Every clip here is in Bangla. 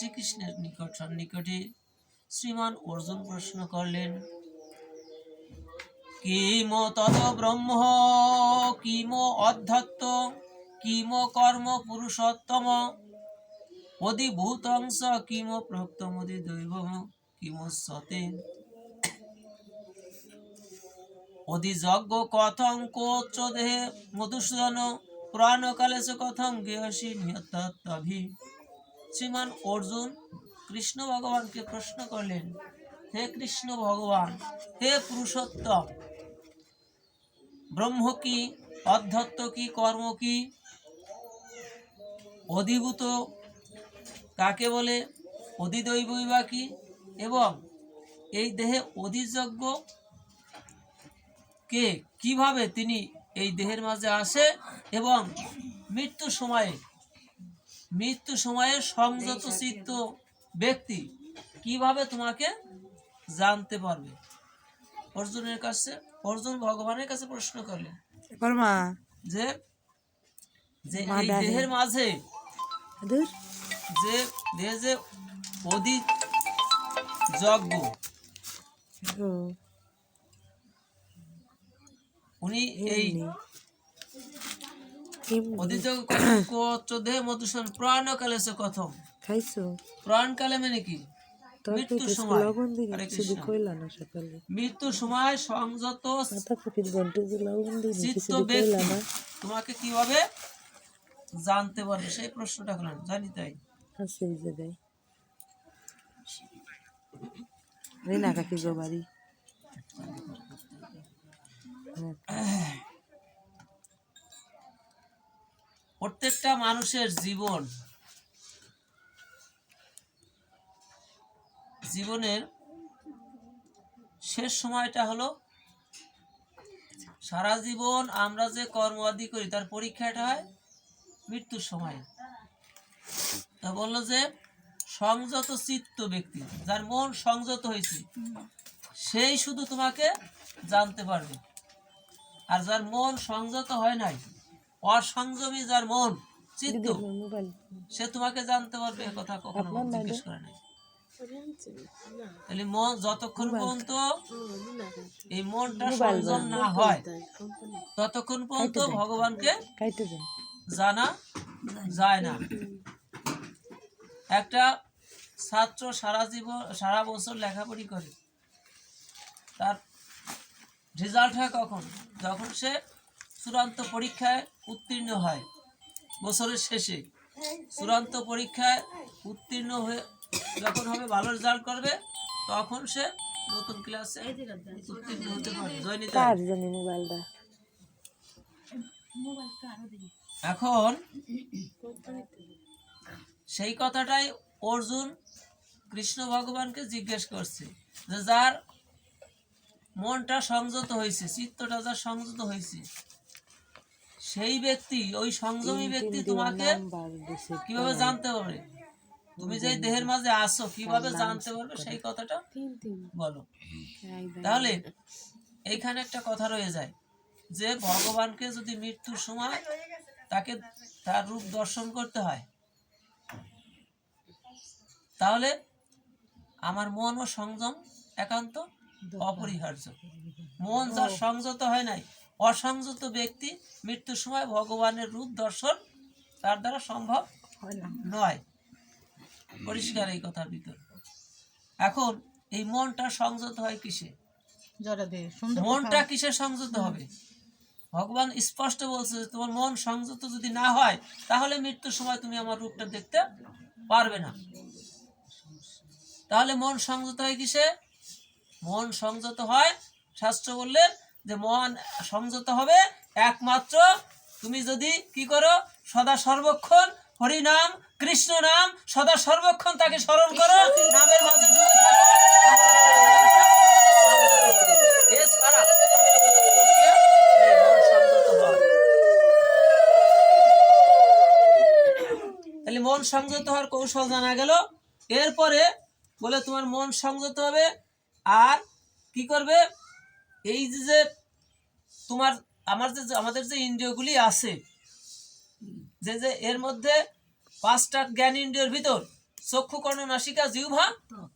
শ্রীকৃষ্ণের নিকট সন্নিকটে শ্রীমান অর্জুন প্রশ্ন করলেন, কিম তদ ব্রহ্ম, কিম অধ্যাত্ম কিম কর্ম পুরুষোত্তম, অধিভূতংশ, কিম প্রক্তমদি দৈব কিম সতে। অধিযজ্ঞ কথং কোচ দেহে মধুসূদন, পুরাণকালে সে কথং গেয়সী নিয়তাভি শ্রীমান অর্জুন কৃষ্ণ ভগবানকে প্রশ্ন করলেন, হে কৃষ্ণ ভগবান, হে পুরুষোত্তম, ব্রহ্ম কি, অধ্যত্ত কি, কর্ম কি, অধিভূত কাকে বলে, অধিদৈবই বা কি, এবং এই দেহে অধিযজ্ঞ কে, কীভাবে তিনি এই দেহের মাঝে আসে, এবং মৃত্যু সময়ে মৃত্যু সময়ে সংযত চিত্ত ব্যক্তি কীভাবে তোমাকে জানতে পারবে? অর্জুনের কাছে অর্জুন ভগবানের কাছে প্রশ্ন করলেন যে যে এই দেহের মাঝে যে দেহে যে অধি যজ্ঞ উনি এই অধিযজ্ঞ চোদ্দে মধুসূদন প্রাণকালে সে কথম। খাইছো? প্রাণকালে মানে কি? মৃত্যুর সময়। মৃত্যুর সময় সংযত চিত্ত ব্যক্তি তোমাকে কীভাবে জানতে পারবে? সেই প্রশ্নটা করলেন জানি তাই। রিনা কাকি গো প্রত্যেকটা মানুষের জীবন, জীবনের শেষ সময়টা হলো সারা জীবন আমরা যে কর্ম আদি করি, তার পরীক্ষাটা হয় মৃত্যুর সময়। তা বলল যে সংযত চিত্ত ব্যক্তি, যার মন সংযত হয়েছে, সেই শুধু তোমাকে জানতে পারবে। আর যার মন সংযত হয় নাই অসংযমী যার মন চিত্ত সে তোমাকে জানতে পারবে কথা কখনো জিজ্ঞেস করে নাই। তাহলে মন যতক্ষণ পর্যন্ত এই মনটা সংযম না হয় ততক্ষণ পর্যন্ত ভগবানকে জানা যায় না। একটা ছাত্র সারা জীবন সারা বছর লেখাপড়ি করে তার রেজাল্ট হয় কখন? যখন সে চূড়ান্ত পরীক্ষায় উত্তীর্ণ হয়। বছরের শেষে চূড়ান্ত পরীক্ষায় উত্তীর্ণ হয়ে যখন হবে ভালো রেজাল্ট করবে তখন সে নতুন ক্লাসে উত্তীর্ণ হতে পারে জয়নিতা মোবাইলটা? এখন সেই কথাটাই অর্জুন কৃষ্ণ ভগবানকে জিজ্ঞেস করছে যে যার মনটা সংযত হয়েছে চিত্তটা যার সংযত হয়েছে সেই ব্যক্তি ওই সংযমী ব্যক্তি তোমাকে কীভাবে জানতে পারবে? তুমি যে দেহের মাঝে আসো কীভাবে জানতে পারবে? সেই কথাটা বলো। তাহলে এইখানে একটা কথা রয়ে যায় যে ভগবানকে যদি মৃত্যুর সময় তাকে তার রূপ দর্শন করতে হয় তাহলে আমার মন ও সংযম একান্ত অপরিহার্য। মন যার সংযত হয় নাই অসংযত ব্যক্তি মৃত্যুর সময় ভগবানের রূপ দর্শন তার দ্বারা সম্ভব নয়। পরিষ্কার এই কথার ভিতর। এখন এই মনটা সংযত হয় কিসে? মনটা কিসে সংযত হবে? ভগবান স্পষ্ট বলছে যে তোমার মন সংযত যদি না হয় তাহলে মৃত্যুর সময় তুমি আমার রূপটা দেখতে পারবে না। তাহলে মন সংযত হয় কিসে? মন সংযত হয় শাস্ত্র বললেন যে মন সংযত হবে, একমাত্র তুমি যদি কি করো, সদা সর্বক্ষণ হরি নাম, কৃষ্ণ নাম, সদা সর্বক্ষণ তাকে স্মরণ করো। নামের মাঝে। তাহলে মন সংযত হওয়ার কৌশল জানা গেল। এরপরে বলে তোমার মন সংযত হবে আর কি করবে? এই যে তোমার, আমার যে আমাদের যে ইন্দ্রিয়গুলি আছে, যে যে এর মধ্যে পাঁচটা জ্ঞান ইন্দ্রিয়র ভিতর চক্ষু, কর্ণ, নাসিকা, জিহ্বা,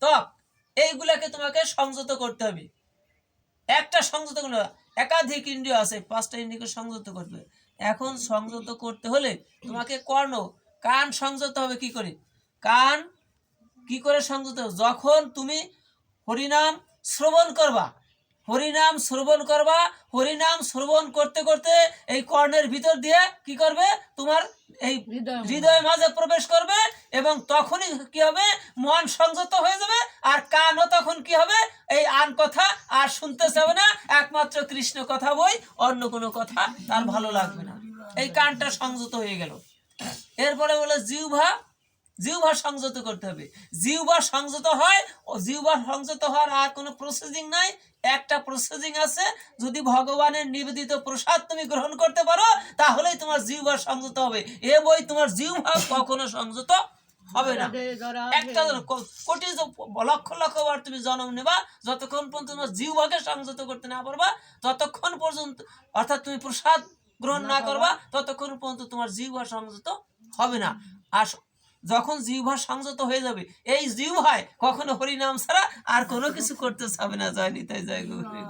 ত্বক, এইগুলাকে তোমাকে সংযত করতে হবে। একটা সংযত করলে হবে। একাধিক ইন্দ্রিয় আছে, পাঁচটা ইন্দ্রিয়কে সংযত করতে হবে। এখন সংযত করতে হলে তোমাকে কর্ণ, কান সংযত হবে কি করে? কান কি করে সংযত? যখন তুমি হরিনাম শ্রবণ করবা হরিনাম শ্রবণ করবা হরিনাম শ্রবণ করতে করতে এই কর্ণের ভিতর দিয়ে কি করবে? তোমার এই হৃদয় মাঝে প্রবেশ করবে এবং তখনই কি হবে? মন সংযত হয়ে যাবে আর কানও তখন কি হবে? এই আন কথা আর শুনতে চাবে না। একমাত্র কৃষ্ণ কথা বই অন্য কোনো কথা তার ভালো লাগবে না। এই কানটা সংযত হয়ে গেল। এরপরে বলে জিহ্বা জিহ্বা সংযত করতে হবে। জিহ্বা সংযত হয় ও জিহ্বা সংযত হওয়ার আর কোনো প্রসেসিং নাই। একটা প্রসেসিং আছে যদি ভগবানের নিবেদিত প্রসাদ তুমি গ্রহণ করতে পারো তাহলেই তোমার জিহ্বা সংযত হবে। এ বই তোমার জিহ্বা কখনো সংযত হবে না। একটা কোটি লক্ষ লক্ষ বার তুমি জন্ম নেবা যতক্ষণ পর্যন্ত তোমার জিহ্বাকে সংযত করতে না পারবা ততক্ষণ পর্যন্ত অর্থাৎ তুমি প্রসাদ গ্রহণ না করবা ততক্ষণ পর্যন্ত তোমার জিহ্বা সংযত হবে না। আর যখন জিহ্বা সংযত হয়ে যাবে, এই জিহ্বায় কখনো হরিনাম ছাড়া আর কোনো কিছু করতে চাবে না, জয় নিতাই, জয় গৌরী